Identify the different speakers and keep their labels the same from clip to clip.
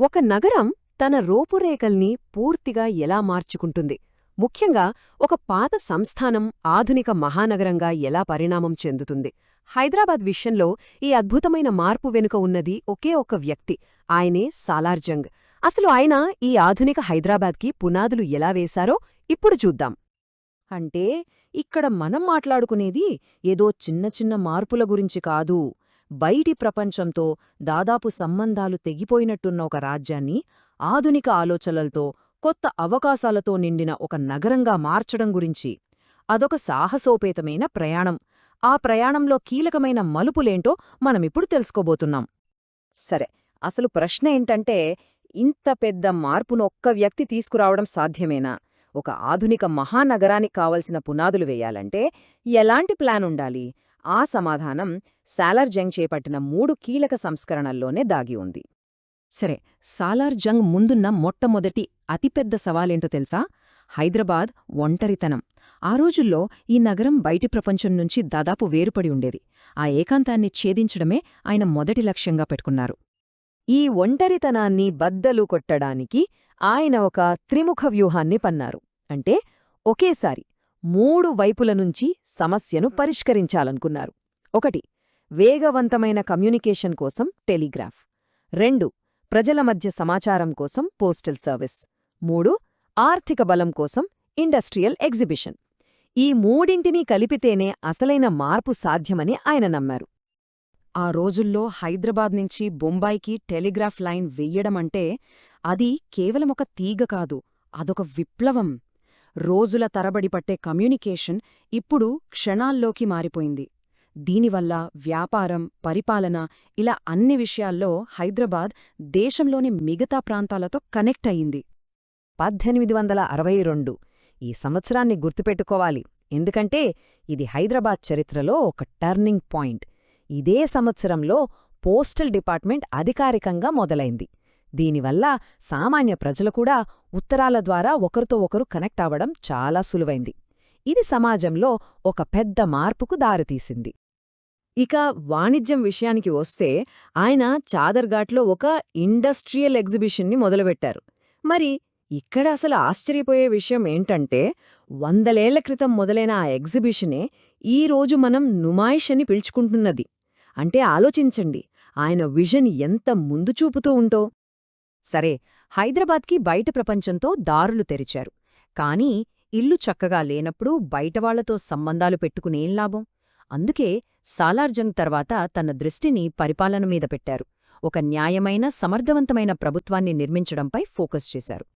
Speaker 1: ఒక నగరం తన రూపురేఖల్ని పూర్తిగా ఎలా మార్చుకుంటుంది? ముఖ్యంగా ఒక పాత సంస్థానం ఆధునిక మహానగరంగా ఎలా పరిణామం చెందుతుంది? హైదరాబాద్ విషయంలో ఈ అద్భుతమైన మార్పు వెనుక ఉన్నది ఒకే ఒక వ్యక్తి ఆయనే సాలార్జంగ్ అసలు ఆయన ఈ ఆధునిక హైదరాబాద్కి పునాదులు ఎలా వేశారో ఇప్పుడు చూద్దాం.
Speaker 2: అంటే ఇక్కడ మనం మాట్లాడుకునేది ఏదో చిన్న చిన్న మార్పుల గురించి కాదు. బయటి ప్రపంచంతో దాదాపు సంబంధాలు తెగిపోయినట్టున్న ఒక రాజ్యాన్ని ఆధునిక ఆలోచనలతో కొత్త అవకాశాలతో నిండిన ఒక నగరంగా మార్చడం గురించి అదొక సాహసోపేతమైన ప్రయాణం. ఆ ప్రయాణంలో కీలకమైన మలుపులేంటో మనమిప్పుడు తెలుసుకోబోతున్నాం. సరే అసలు ప్రశ్న ఏంటంటే ఇంత పెద్ద మార్పును ఒక్క వ్యక్తి తీసుకురావడం సాధ్యమేనా? ఒక ఆధునిక మహానగరానికి కావలసిన పునాదులు వేయాలంటే ఎలాంటి ప్లాన్ ఉండాలి ఆ సమాధానం సాలార్ జంగ్ చేపట్టిన మూడు కీలక సంస్కరణల్లోనే దాగి ఉంది. సరే సాలార్ జంగ్ ముందున్న మొట్టమొదటి అతిపెద్ద సవాలేంటో తెలుసా? హైదరాబాద్ ఒంటరితనం. ఆ రోజుల్లో ఈ నగరం బయటి ప్రపంచం నుంచి దాదాపు వేరుపడి ఉండేది. ఆ ఏకాంతాన్ని ఛేదించడమే ఆయన మొదటి లక్ష్యంగా పెట్టుకున్నారు. ఈ ఒంటరితనాన్ని బద్దలు కొట్టడానికి ఆయన ఒక త్రిముఖ వ్యూహాన్ని పన్నారు. అంటే ఒకేసారి మూడు వైపుల నుంచి సమస్యను పరిష్కరించాలనుకున్నారు. ఒకటి వేగవంతమైన కమ్యూనికేషన్ కోసం టెలిగ్రాఫ్. రెండు ప్రజల మధ్య సమాచారం కోసం పోస్టల్ సర్వీస్. మూడు ఆర్థిక బలం కోసం ఇండస్ట్రియల్ ఎగ్జిబిషన్. ఈ మూడింటినీ కలిపితేనే అసలైన మార్పు సాధ్యమని ఆయన నమ్మారు. ఆ రోజుల్లో హైదరాబాద్ నుంచి బొంబాయికి టెలిగ్రాఫ్ లైన్ వెయ్యడమంటే అది కేవలం ఒక తీగ కాదు అదొక విప్లవం. రోజుల తరబడి పట్టే కమ్యూనికేషన్ ఇప్పుడు క్షణాల్లోకి మారిపోయింది. దీనివల్ల వ్యాపారం పరిపాలన ఇలా అన్ని విషయాల్లో హైదరాబాద్ దేశంలోని మిగతా ప్రాంతాలతో కనెక్ట్ అయింది పద్దెనిమిది వందల అరవై రెండు. ఈ సంవత్సరాన్ని గుర్తుపెట్టుకోవాలి. ఎందుకంటే ఇది హైదరాబాద్ చరిత్రలో ఒక టర్నింగ్ పాయింట్. ఇదే సంవత్సరంలో పోస్టల్ డిపార్ట్మెంట్ అధికారికంగా మొదలైంది. దీనివల్ల సామాన్య ప్రజలు కూడా ఉత్తరాల ద్వారా ఒకరితో ఒకరు కనెక్ట్ అవ్వడం చాలా సులువైంది. ఇది సమాజంలో ఒక పెద్ద మార్పుకు దారితీసింది. ఇక వాణిజ్యం విషయానికి వస్తే ఆయన చాదర్ఘాట్లో ఒక ఇండస్ట్రియల్ ఎగ్జిబిషన్ని మొదలుపెట్టారు. మరి ఇక్కడ అసలు ఆశ్చర్యపోయే విషయం ఏంటంటే వందలేళ్ళ క్రితం మొదలైన ఆ ఎగ్జిబిషనే ఈ రోజు మనం నుమాయిష్ అని పిలుచుకుంటున్నది. అంటే ఆలోచించండి ఆయన విజన్ ఎంత ముందు చూపుతూ ఉంటో. సరే హైదరాబాద్కి బయట ప్రపంచంతో దారులు తెరిచారు. కానీ ఇల్లు చక్కగా లేనప్పుడు బయటవాళ్ళతో సంబంధాలు పెట్టుకునేం లాభం? అందుకే సాలార్జంగ్ తర్వాత తన దృష్టిని పరిపాలన మీద పెట్టారు. ఒక న్యాయమైన సమర్థవంతమైన ప్రభుత్వాన్ని నిర్మించడంపై ఫోకస్ చేశారు.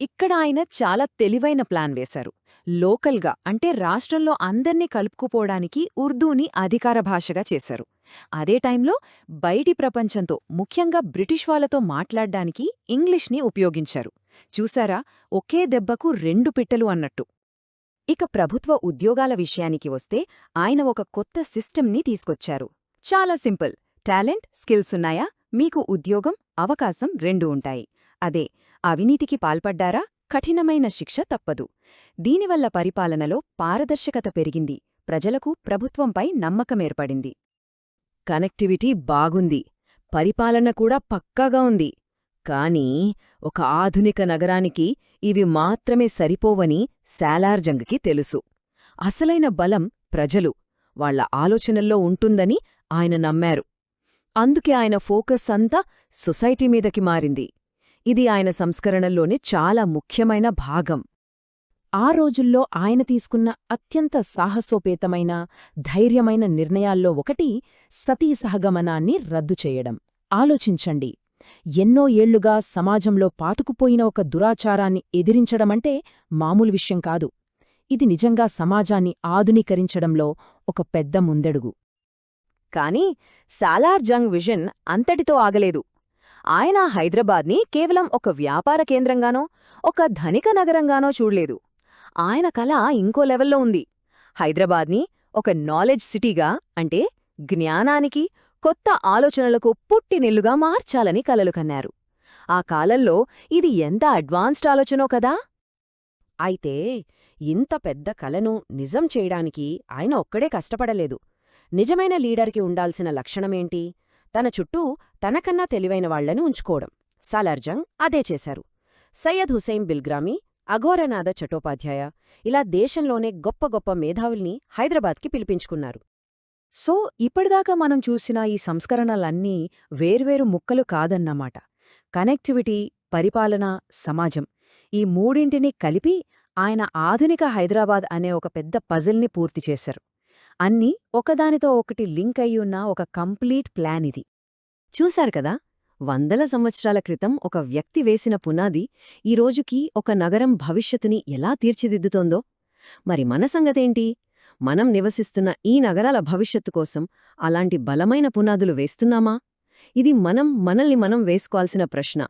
Speaker 2: ఇక్కడ ఆయన చాలా తెలివైన ప్లాన్ వేశారు. లోకల్గా అంటే రాష్ట్రంలో అందర్నీ కలుపుకుపోవడానికి ఉర్దూని అధికార భాషగా చేశారు. అదే టైంలో బయటి ప్రపంచంతో ముఖ్యంగా బ్రిటిష్ వాళ్ళతో మాట్లాడ్డానికి ఇంగ్లీష్ని ఉపయోగించారు. చూసారా? ఒకే దెబ్బకు రెండు పిట్టలు అన్నట్టు. ఇక ప్రభుత్వ ఉద్యోగాల విషయానికి వస్తే ఆయన ఒక కొత్త సిస్టమ్ని తీసుకొచ్చారు. చాలా సింపుల్. టాలెంట్ స్కిల్స్ ఉన్నాయా? మీకు ఉద్యోగం అవకాశం రెండు ఉంటాయి. అదే అవినీతికి పాల్పడ్డారా? కఠినమైన శిక్ష తప్పదు. దీనివల్ల పరిపాలనలో పారదర్శకత పెరిగింది. ప్రజలకు ప్రభుత్వంపై నమ్మకమేర్పడింది కనెక్టివిటీ బాగుంది. పరిపాలన కూడా పక్కాగా ఉంది. కానీ ఒక ఆధునిక నగరానికి ఇవి మాత్రమే సరిపోవని శాలార్జంగ్కి తెలుసు. అసలైన బలం ప్రజలు వాళ్ళ ఆలోచనల్లో ఉంటుందని ఆయన నమ్మారు. అందుకే ఆయన ఫోకస్ అంతా సొసైటీ మీదకి మారింది. ఇది ఆయన సంస్కరణల్లోనే చాలా ముఖ్యమైన భాగం. ఆ రోజుల్లో ఆయన తీసుకున్న అత్యంత సాహసోపేతమైన ధైర్యమైన నిర్ణయాల్లో ఒకటి సతీ సహగమనాన్ని రద్దు చేయడం. ఆలోచించండి. ఎన్నో ఏళ్ళుగా సమాజంలో పాతుకుపోయిన ఒక దురాచారాన్ని ఎదిరించడమంటే మామూలు విషయం కాదు. ఇది నిజంగా సమాజాన్ని ఆధునీకరించడంలో ఒక పెద్ద ముందడుగు. కాని సాలార్ జంగ్ విజన్ అంతటితో ఆగలేదు. ఆయన హైదరాబాద్ని కేవలం ఒక వ్యాపార కేంద్రంగానో ఒక ధనిక నగరంగానో చూడలేదు. ఆయన కళ ఇంకో లెవెల్లో ఉంది. హైదరాబాద్ని ఒక నాలెడ్జ్ సిటీగా అంటే జ్ఞానానికి కొత్త ఆలోచనలకు పుట్టినిల్లుగా మార్చాలని కలలు కన్నారు. ఆ కాలంలో ఇది ఎంత అడ్వాన్స్డ్ ఆలోచనో కదా! అయితే ఇంత పెద్ద కలను నిజం చేయడానికి ఆయన ఒక్కడే కష్టపడలేదు. నిజమైన లీడర్కి ఉండాల్సిన లక్షణమేంటి? తన చుట్టూ తనకన్నా తెలివైన వాళ్ళను ఉంచుకోవడం. సాలార్జంగ్ అదే చేశారు. సయ్యద్ హుసైన్ బిల్గ్రామీ అఘోరనాథ చటోపాధ్యాయ ఇలా దేశంలోనే గొప్ప గొప్ప మేధావుల్ని హైదరాబాద్కి పిలిపించుకున్నారు.
Speaker 1: సో ఇప్పటిదాకా మనం చూసిన ఈ సంస్కరణలన్నీ వేర్వేరు ముక్కలు కాదన్నమాట. కనెక్టివిటీ పరిపాలన సమాజం ఈ మూడింటిని కలిపి ఆయన ఆధునిక హైదరాబాద్ అనే ఒక పెద్ద పజిల్ని పూర్తి చేశారు. అన్నీ ఒకదానితో ఒకటి లింక్ అయ్యున్న ఒక కంప్లీట్ ప్లాన్ ఇది. చూశారు కదా? వందల సంవత్సరాల క్రితం ఒక వ్యక్తి వేసిన పునాది ఈ రోజుకి ఒక నగరం భవిష్యత్తుని ఎలా తీర్చిదిద్దుతోందో? మరి మన సంగతేంటి? మనం నివసిస్తున్న ఈ నగరాల భవిష్యత్తు కోసం అలాంటి బలమైన పునాదులు వేస్తున్నామా? ఇది మనం మనల్ని మనం వేసుకోవాల్సిన ప్రశ్న.